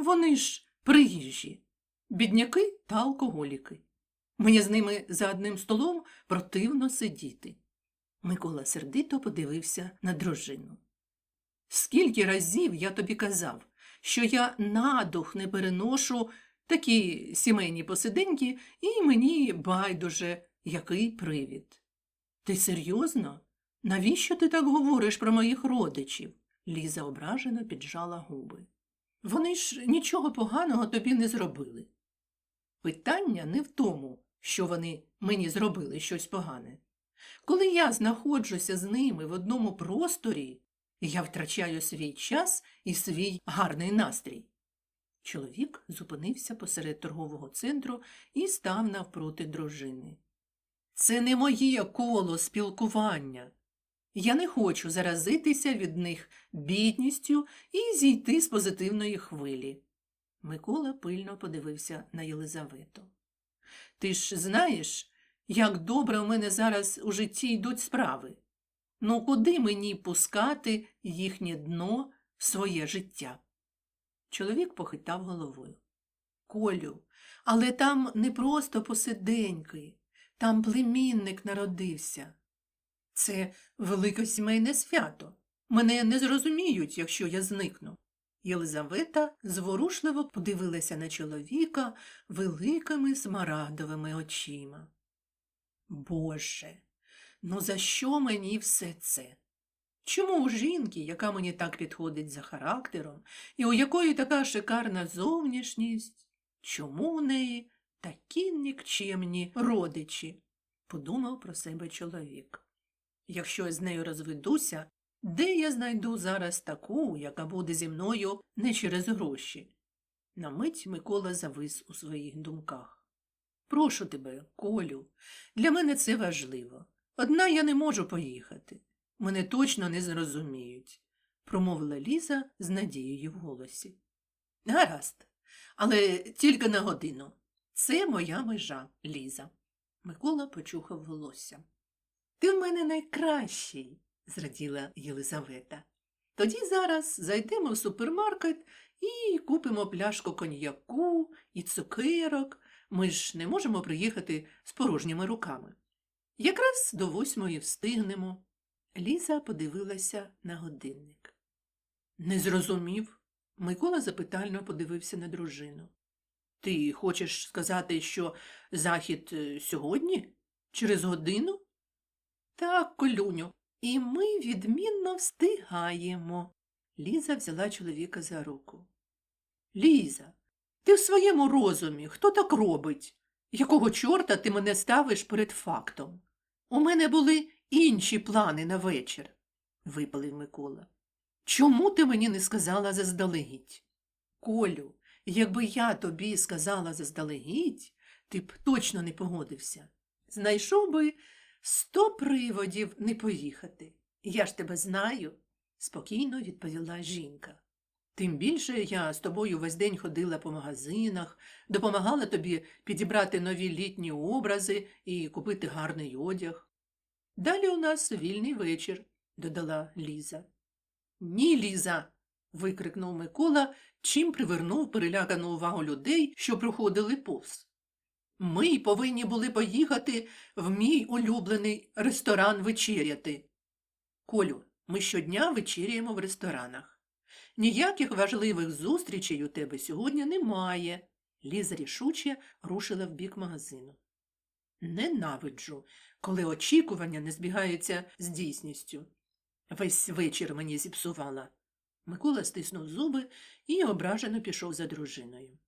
Вони ж приїжджі, бідняки та алкоголіки. Мені з ними за одним столом противно сидіти. Микола сердито подивився на дружину. Скільки разів я тобі казав, що я надух не переношу такі сімейні посиденьки, і мені байдуже, який привід. Ти серйозно? Навіщо ти так говориш про моїх родичів? Ліза ображено піджала губи. Вони ж нічого поганого тобі не зробили. Питання не в тому, що вони мені зробили щось погане. Коли я знаходжуся з ними в одному просторі, я втрачаю свій час і свій гарний настрій. Чоловік зупинився посеред торгового центру і став навпроти дружини. Це не моє коло спілкування. Я не хочу заразитися від них бідністю і зійти з позитивної хвилі. Микола пильно подивився на Єлизавету. Ти ж знаєш, як добре у мене зараз у житті йдуть справи. Ну куди мені пускати їхнє дно в своє життя? Чоловік похитав головою. Колю, але там не просто посиденьки, там племінник народився. Це велике сімейне свято. Мене не зрозуміють, якщо я зникну. Єлизавета зворушливо подивилася на чоловіка великими смарагдовими очима. Боже, ну за що мені все це? Чому у жінки, яка мені так підходить за характером, і у якої така шикарна зовнішність, чому у неї такі нікчемні родичі? подумав про себе чоловік. Якщо я з нею розведуся, де я знайду зараз таку, яка буде зі мною не через гроші? На мить Микола завис у своїх думках. Прошу тебе, Колю, для мене це важливо. Одна я не можу поїхати. Мене точно не зрозуміють, промовила Ліза з надією в голосі. Гаразд, але тільки на годину. Це моя межа, Ліза. Микола почухав волосся. Ти в мене найкращий, зраділа Єлизавета. Тоді зараз зайдемо в супермаркет і купимо пляшку коньяку і цукерок. Ми ж не можемо приїхати з порожніми руками. Якраз до восьмої встигнемо. Ліза подивилася на годинник. Не зрозумів. Микола запитально подивився на дружину. Ти хочеш сказати, що захід е, сьогодні? Через годину? Так, колюню, і ми відмінно встигаємо. Ліза взяла чоловіка за руку. Ліза, ти в своєму розумі хто так робить? Якого чорта ти мене ставиш перед фактом? У мене були інші плани на вечір, випалив Микола. Чому ти мені не сказала заздалегідь? Колю, якби я тобі сказала заздалегідь, ти б точно не погодився. Знайшов би сто приводів не поїхати. Я ж тебе знаю, спокійно відповіла жінка. Тим більше я з тобою весь день ходила по магазинах, допомагала тобі підібрати нові літні образи і купити гарний одяг. Далі у нас вільний вечір, додала Ліза. Ні, Ліза. викрикнув Микола, чим привернув перелякану увагу людей, що проходили повз. Ми повинні були поїхати в мій улюблений ресторан вечеряти. Колю, ми щодня вечеряємо в ресторанах. Ніяких важливих зустрічей у тебе сьогодні немає. Ліза рішуче рушила в бік магазину. Ненавиджу, коли очікування не збігаються з дійсністю. Весь вечір мені зіпсувала. Микола стиснув зуби і ображено пішов за дружиною.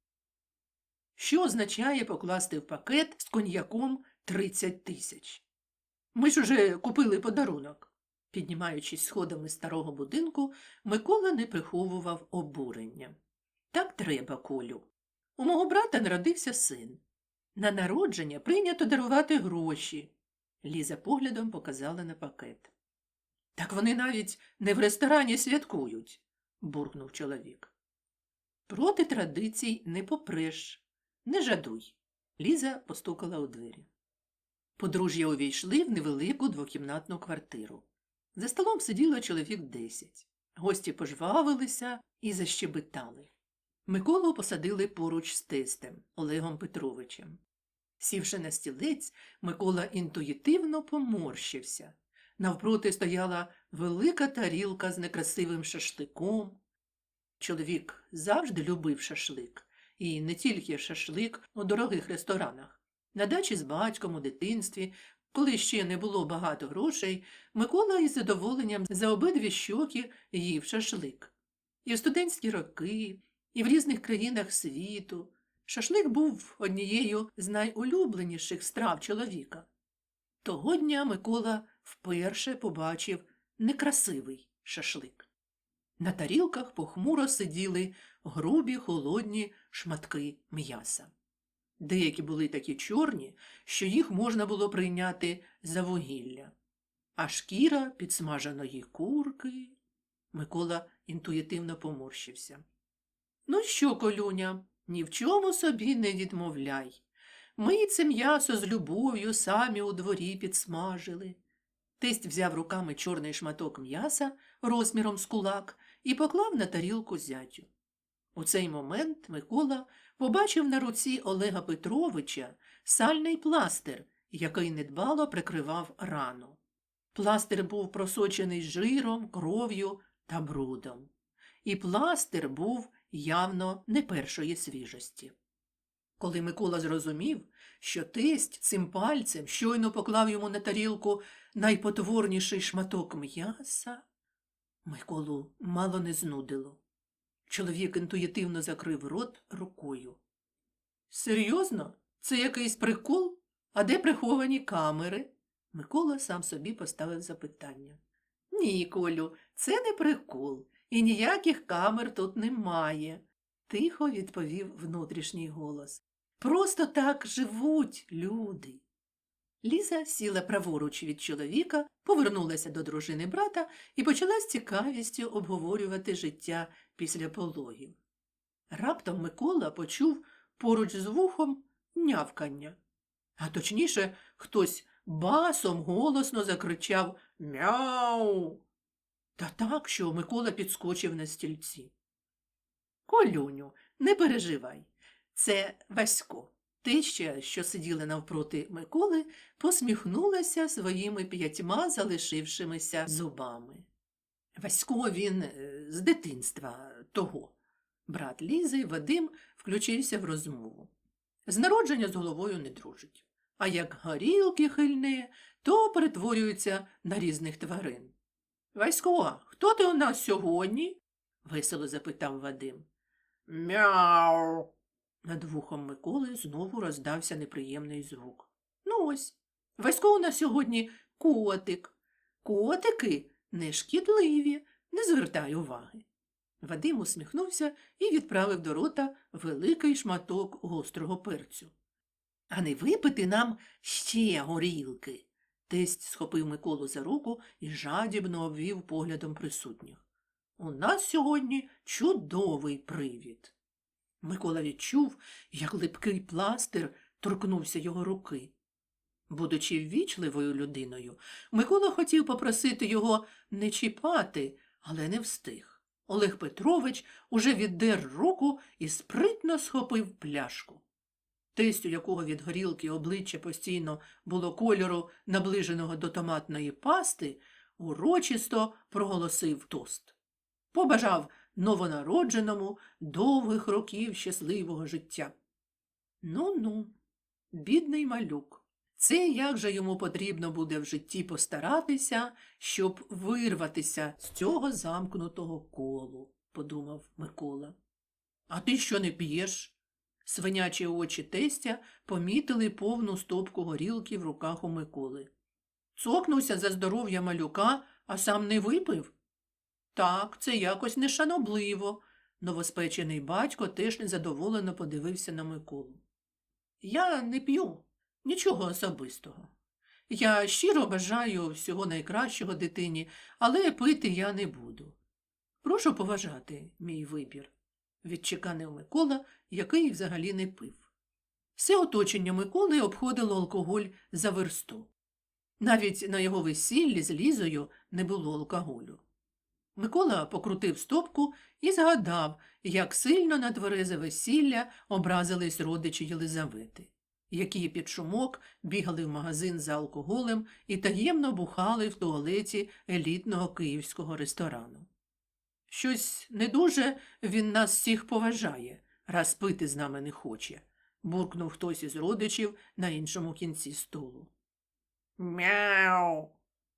Що означає покласти в пакет з коньяком 30 тисяч? Ми ж уже купили подарунок. Піднімаючись сходами старого будинку, Микола не приховував обурення. Так треба, Колю. У мого брата народився син. На народження прийнято дарувати гроші. Ліза поглядом показала на пакет. Так вони навіть не в ресторані святкують, буркнув чоловік. Проти традицій не попреш, не жадуй. Ліза постукала у двері. Подружжя увійшли в невелику двокімнатну квартиру. За столом сиділо чоловік десять. Гості пожвавилися і защебетали. Миколу посадили поруч з тестем Олегом Петровичем. Сівши на стілець, Микола інтуїтивно поморщився. Навпроти стояла велика тарілка з некрасивим шашликом. Чоловік завжди любив шашлик, і не тільки шашлик у дорогих ресторанах. На дачі з батьком у дитинстві, коли ще не було багато грошей, Микола із задоволенням за обидві щоки їв шашлик. І в студентські роки, і в різних країнах світу. Шашлик був однією з найулюбленіших страв чоловіка. Того дня Микола вперше побачив некрасивий шашлик. На тарілках похмуро сиділи грубі холодні шматки м'яса. Деякі були такі чорні, що їх можна було прийняти за вугілля, а шкіра підсмаженої курки. Микола інтуїтивно поморщився. Ну що, колюня, ні в чому собі не відмовляй. Ми це м'ясо з любов'ю самі у дворі підсмажили. Тесть взяв руками чорний шматок м'яса розміром з кулак і поклав на тарілку зятю. У цей момент Микола побачив на руці Олега Петровича сальний пластир, який недбало прикривав рану. Пластир був просочений жиром, кров'ю та брудом. І пластир був явно не першої свіжості. Коли Микола зрозумів, що тесть цим пальцем щойно поклав йому на тарілку найпотворніший шматок м'яса, Миколу мало не знудило. Чоловік інтуїтивно закрив рот рукою. Серйозно? Це якийсь прикол? А де приховані камери? Микола сам собі поставив запитання. Ні, Колю, це не прикол, і ніяких камер тут немає, тихо відповів внутрішній голос. Просто так живуть люди. Ліза сіла праворуч від чоловіка, повернулася до дружини брата і почала з цікавістю обговорювати життя після пологів. Раптом Микола почув поруч з вухом нявкання. А точніше, хтось басом голосно закричав Мяу. Та так, що Микола підскочив на стільці. Колюню, не переживай. Це Васько. Теща, що сиділа навпроти Миколи, посміхнулася своїми п'ятьма залишившимися зубами. Васько він е, з дитинства того. Брат Лізи Вадим включився в розмову. З народження з головою не дружить. А як горілки хильне, то перетворюється на різних тварин. Васько, хто ти у нас сьогодні? весело запитав Вадим. Мяу. Над вухом Миколи знову роздався неприємний звук. Ну ось, Васько у нас сьогодні котик. Котики не шкідливі, не звертай уваги. Вадим усміхнувся і відправив до рота великий шматок гострого перцю. А не випити нам ще горілки. Тесть схопив Миколу за руку і жадібно обвів поглядом присутніх. У нас сьогодні чудовий привід. Микола відчув, як липкий пластир торкнувся його руки. Будучи ввічливою людиною, Микола хотів попросити його не чіпати, але не встиг. Олег Петрович уже віддер руку і спритно схопив пляшку. Тесть, у якого від горілки обличчя постійно було кольору, наближеного до томатної пасти, урочисто проголосив тост. Побажав новонародженому довгих років щасливого життя. Ну ну, бідний малюк. Це як же йому потрібно буде в житті постаратися, щоб вирватися з цього замкнутого колу, подумав Микола. А ти що не п'єш? Свинячі очі тестя помітили повну стопку горілки в руках у Миколи. Цокнувся за здоров'я малюка, а сам не випив? Так, це якось нешанобливо. Новоспечений батько теж незадоволено подивився на Миколу. Я не п'ю нічого особистого. Я щиро бажаю всього найкращого дитині, але пити я не буду. Прошу поважати мій вибір, відчеканив Микола, який взагалі не пив. Все оточення Миколи обходило алкоголь за версту. Навіть на його весіллі з Лізою не було алкоголю. Микола покрутив стопку і згадав, як сильно на тверезе весілля образились родичі Єлизавети, які під шумок бігали в магазин за алкоголем і таємно бухали в туалеті елітного київського ресторану. Щось не дуже він нас всіх поважає, раз пити з нами не хоче, буркнув хтось із родичів на іншому кінці столу. Мяу.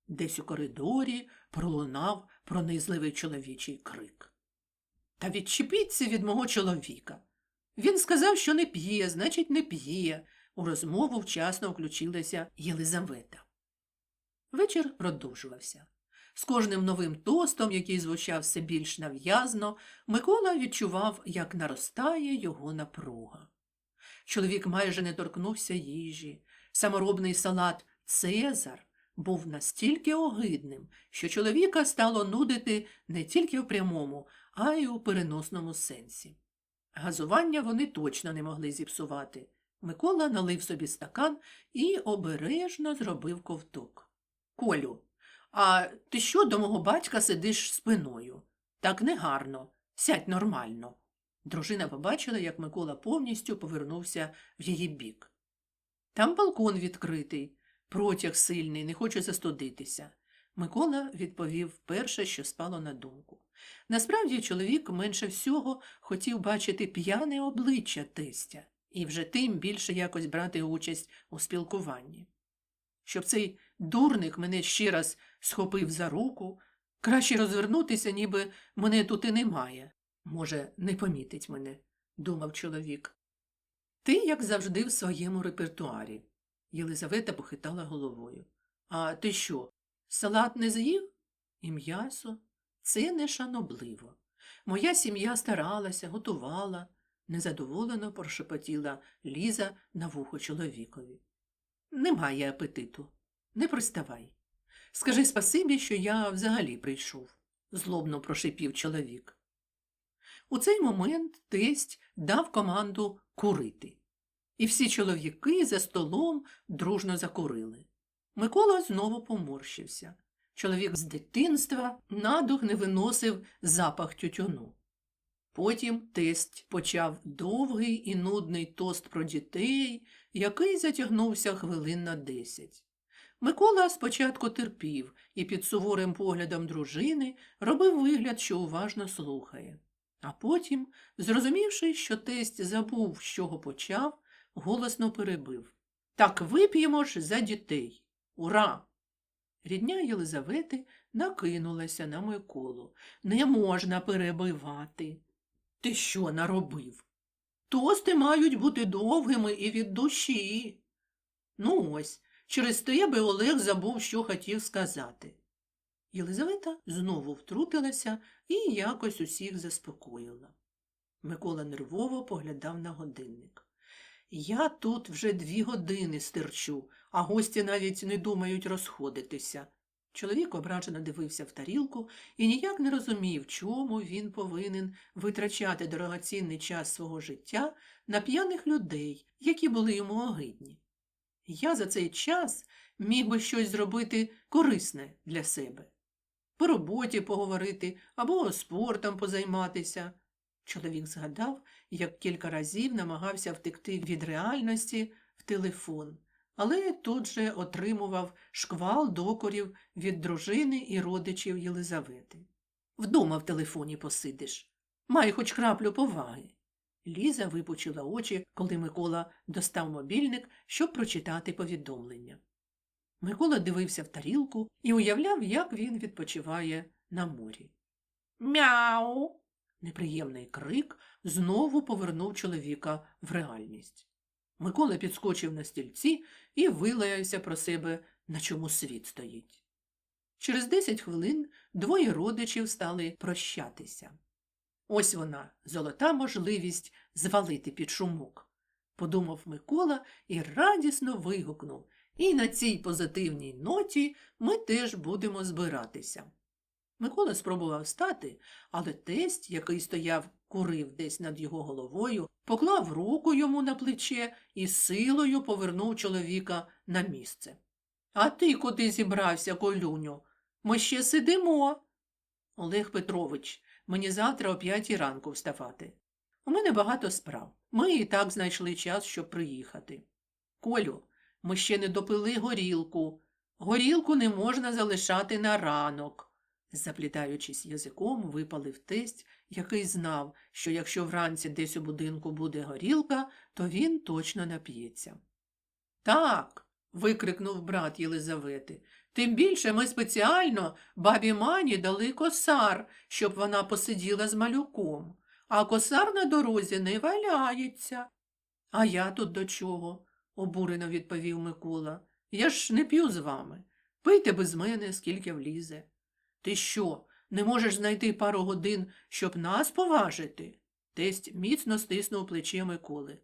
Десь у коридорі пролунав пронизливий чоловічий крик. Та відчепіться від мого чоловіка. Він сказав, що не п'є, значить, не п'є. У розмову вчасно включилася Єлизавета. Вечір продовжувався. З кожним новим тостом, який звучав все більш нав'язно, Микола відчував, як наростає його напруга. Чоловік майже не торкнувся їжі. Саморобний салат Цезар був настільки огидним, що чоловіка стало нудити не тільки в прямому, а й у переносному сенсі. Газування вони точно не могли зіпсувати. Микола налив собі стакан і обережно зробив ковток. Колю, а ти що до мого батька сидиш спиною? Так негарно, сядь нормально. Дружина побачила, як Микола повністю повернувся в її бік. Там балкон відкритий, протяг сильний, не хочу застудитися. Микола відповів перше, що спало на думку. Насправді чоловік менше всього хотів бачити п'яне обличчя тестя і вже тим більше якось брати участь у спілкуванні. Щоб цей дурник мене ще раз схопив за руку, краще розвернутися, ніби мене тут і немає. Може, не помітить мене, думав чоловік. Ти, як завжди, в своєму репертуарі. Єлизавета похитала головою. А ти що, салат не з'їв? І м'ясо? Це нешанобливо. Моя сім'я старалася, готувала, незадоволено прошепотіла Ліза на вухо чоловікові. Немає апетиту. Не приставай. Скажи спасибі, що я взагалі прийшов, злобно прошипів чоловік. У цей момент тесть дав команду курити. І всі чоловіки за столом дружно закурили. Микола знову поморщився. Чоловік з дитинства надух не виносив запах тютюну. Потім тесть почав довгий і нудний тост про дітей, який затягнувся хвилин на десять. Микола спочатку терпів і під суворим поглядом дружини робив вигляд, що уважно слухає. А потім, зрозумівши, що тесть забув, з чого почав, голосно перебив. Так вип'ємо ж за дітей. Ура! Рідня Єлизавети накинулася на Миколу. Не можна перебивати. Ти що наробив? Тости мають бути довгими і від душі. Ну ось, через тебе Олег забув, що хотів сказати. Єлизавета знову втрутилася і якось усіх заспокоїла. Микола нервово поглядав на годинник. Я тут вже дві години стерчу, а гості навіть не думають розходитися. Чоловік ображено дивився в тарілку і ніяк не розумів, чому він повинен витрачати дорогоцінний час свого життя на п'яних людей, які були йому огидні. Я за цей час міг би щось зробити корисне для себе. По роботі поговорити або спортом позайматися. Чоловік згадав, як кілька разів намагався втекти від реальності в телефон, але тут же отримував шквал докорів від дружини і родичів Єлизавети. Вдома в телефоні посидиш. Май хоч краплю поваги. Ліза випучила очі, коли Микола достав мобільник, щоб прочитати повідомлення. Микола дивився в тарілку і уявляв, як він відпочиває на морі. Мяу. Неприємний крик знову повернув чоловіка в реальність. Микола підскочив на стільці і вилаявся про себе, на чому світ стоїть. Через десять хвилин двоє родичів стали прощатися. Ось вона, золота можливість звалити під шумок, подумав Микола і радісно вигукнув. І на цій позитивній ноті ми теж будемо збиратися. Микола спробував встати, але тесть, який стояв, курив десь над його головою, поклав руку йому на плече і силою повернув чоловіка на місце. А ти куди зібрався, колюню? Ми ще сидимо. Олег Петрович, мені завтра о п'ятій ранку вставати. У мене багато справ. Ми і так знайшли час, щоб приїхати. Колю, ми ще не допили горілку. Горілку не можна залишати на ранок. Заплітаючись язиком, випалив тесть, який знав, що якщо вранці десь у будинку буде горілка, то він точно нап'ється. Так. викрикнув брат Єлизавети. Тим більше ми спеціально бабі Мані дали косар, щоб вона посиділа з малюком, а косар на дорозі не валяється. А я тут до чого? обурено відповів Микола. Я ж не п'ю з вами. Пийте без мене, скільки влізе. Ти що, не можеш знайти пару годин, щоб нас поважити? Тесть міцно стиснув плече Миколи.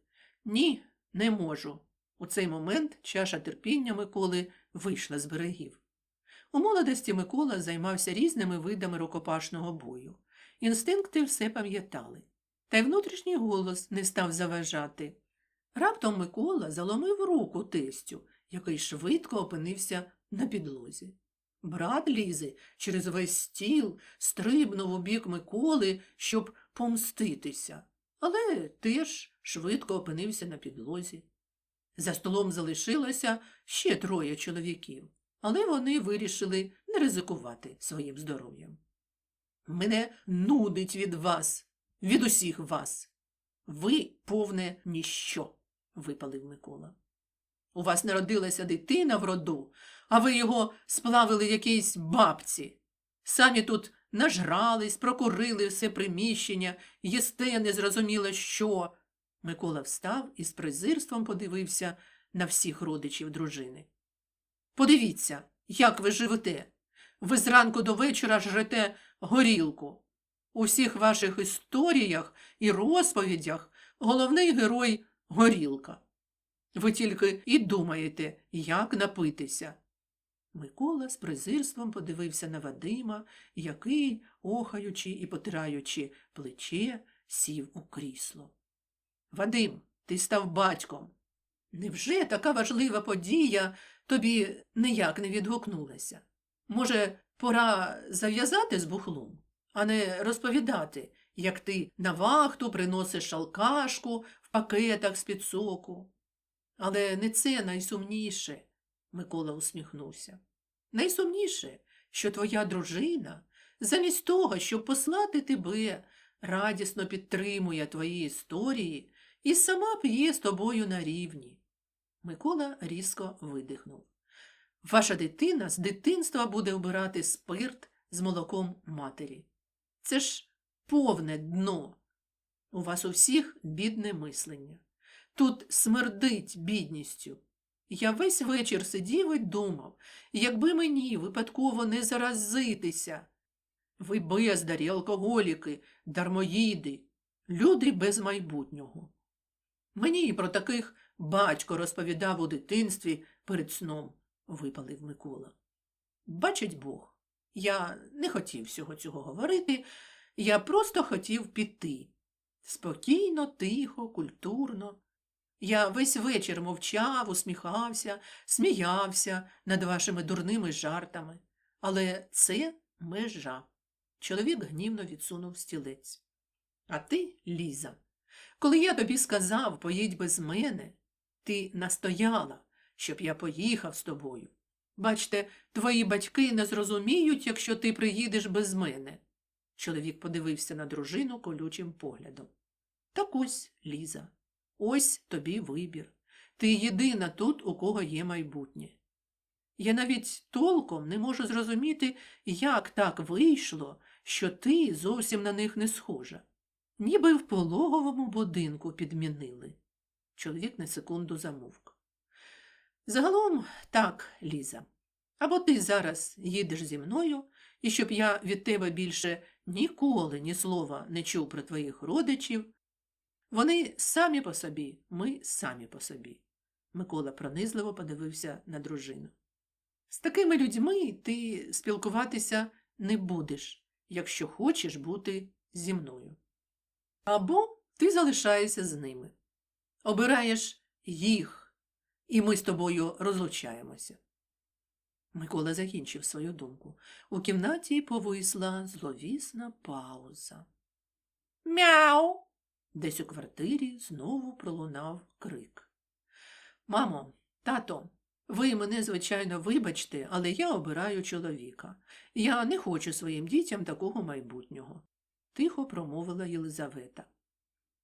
Ні, не можу. У цей момент чаша терпіння Миколи вийшла з берегів. У молодості Микола займався різними видами рукопашного бою. Інстинкти все пам'ятали. Та й внутрішній голос не став заважати. Раптом Микола заломив руку тестю, який швидко опинився на підлозі. Брат Лізи через весь стіл стрибнув у бік Миколи, щоб помститися, але теж швидко опинився на підлозі. За столом залишилося ще троє чоловіків, але вони вирішили не ризикувати своїм здоров'ям. Мене нудить від вас, від усіх вас. Ви повне ніщо, випалив Микола. У вас народилася дитина в роду, а ви його сплавили якійсь бабці. Самі тут нажрались, прокурили все приміщення, їсте незрозуміло що. Микола встав і з презирством подивився на всіх родичів дружини. Подивіться, як ви живете. Ви зранку до вечора жрете горілку. У всіх ваших історіях і розповідях головний герой горілка. Ви тільки і думаєте, як напитися. Микола з презирством подивився на Вадима, який, охаючи і потираючи плече, сів у крісло. Вадим, ти став батьком. Невже така важлива подія тобі ніяк не відгукнулася? Може, пора зав'язати з бухлом, а не розповідати, як ти на вахту приносиш алкашку в пакетах з-під соку? Але не це найсумніше, Микола усміхнувся. Найсумніше, що твоя дружина, замість того, щоб послати тебе, радісно підтримує твої історії і сама п'є з тобою на рівні. Микола різко видихнув. Ваша дитина з дитинства буде вбирати спирт з молоком матері. Це ж повне дно. У вас у всіх бідне мислення. Тут смердить бідністю. Я весь вечір сидів і думав, якби мені випадково не заразитися. Ви бездарі, алкоголіки, дармоїди, люди без майбутнього. Мені про таких батько розповідав у дитинстві перед сном, випалив Микола. Бачить Бог, я не хотів всього цього говорити, я просто хотів піти. Спокійно, тихо, культурно. Я весь вечір мовчав, усміхався, сміявся над вашими дурними жартами. Але це межа. Чоловік гнівно відсунув стілець. А ти, Ліза, коли я тобі сказав, поїдь без мене, ти настояла, щоб я поїхав з тобою. Бачте, твої батьки не зрозуміють, якщо ти приїдеш без мене. Чоловік подивився на дружину колючим поглядом. Так ось, Ліза, ось тобі вибір. Ти єдина тут, у кого є майбутнє. Я навіть толком не можу зрозуміти, як так вийшло, що ти зовсім на них не схожа. Ніби в пологовому будинку підмінили. Чоловік на секунду замовк. Загалом так, Ліза. Або ти зараз їдеш зі мною, і щоб я від тебе більше ніколи ні слова не чув про твоїх родичів. Вони самі по собі, ми самі по собі. Микола пронизливо подивився на дружину. З такими людьми ти спілкуватися не будеш, якщо хочеш бути зі мною. Або ти залишаєшся з ними. Обираєш їх, і ми з тобою розлучаємося. Микола закінчив свою думку. У кімнаті повисла зловісна пауза. Мяу. Десь у квартирі знову пролунав крик. Мамо, тато, ви мене, звичайно, вибачте, але я обираю чоловіка. Я не хочу своїм дітям такого майбутнього, тихо промовила Єлизавета.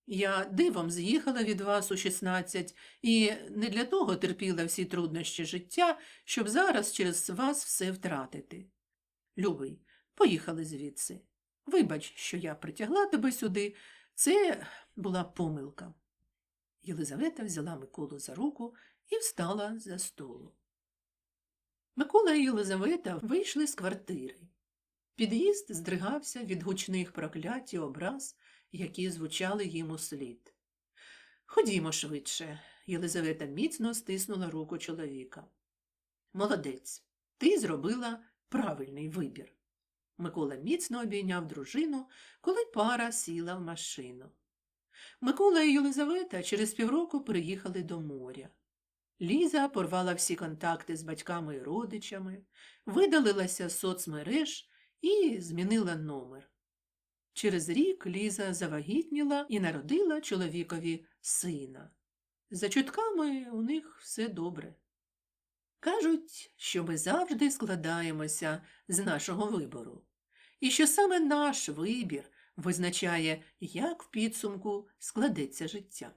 Я дивом з'їхала від вас у 16 і не для того терпіла всі труднощі життя, щоб зараз через вас все втратити. Любий, поїхали звідси. Вибач, що я притягла тебе сюди. Це була помилка. Єлизавета взяла Миколу за руку і встала за столу. Микола і Єлизавета вийшли з квартири. Під'їзд здригався від гучних проклять і образ, які звучали їм у слід. Ходімо швидше. Єлизавета міцно стиснула руку чоловіка. Молодець, ти зробила правильний вибір. Микола міцно обійняв дружину, коли пара сіла в машину. Микола і Єлизавета через півроку приїхали до моря. Ліза порвала всі контакти з батьками і родичами, видалилася з соцмереж і змінила номер. Через рік Ліза завагітніла і народила чоловікові сина. За чутками у них все добре. Кажуть, що ми завжди складаємося з нашого вибору, і що саме наш вибір визначає, як в підсумку складеться життя.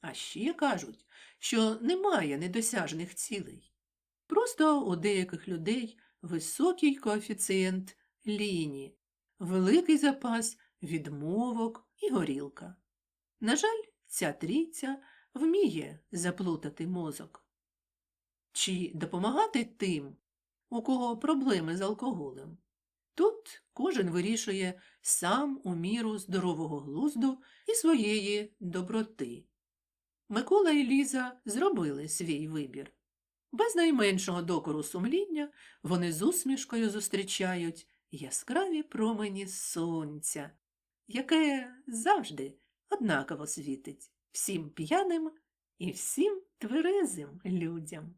А ще кажуть, що немає недосяжних цілей. Просто у деяких людей високий коефіцієнт лінії, великий запас відмовок і горілка. На жаль, ця трійця вміє заплутати мозок. Чи допомагати тим, у кого проблеми з алкоголем? Тут кожен вирішує сам у міру здорового глузду і своєї доброти. Микола і Ліза зробили свій вибір. Без найменшого докору сумління вони з усмішкою зустрічають яскраві промені сонця, яке завжди однаково світить всім п'яним і всім тверезим людям.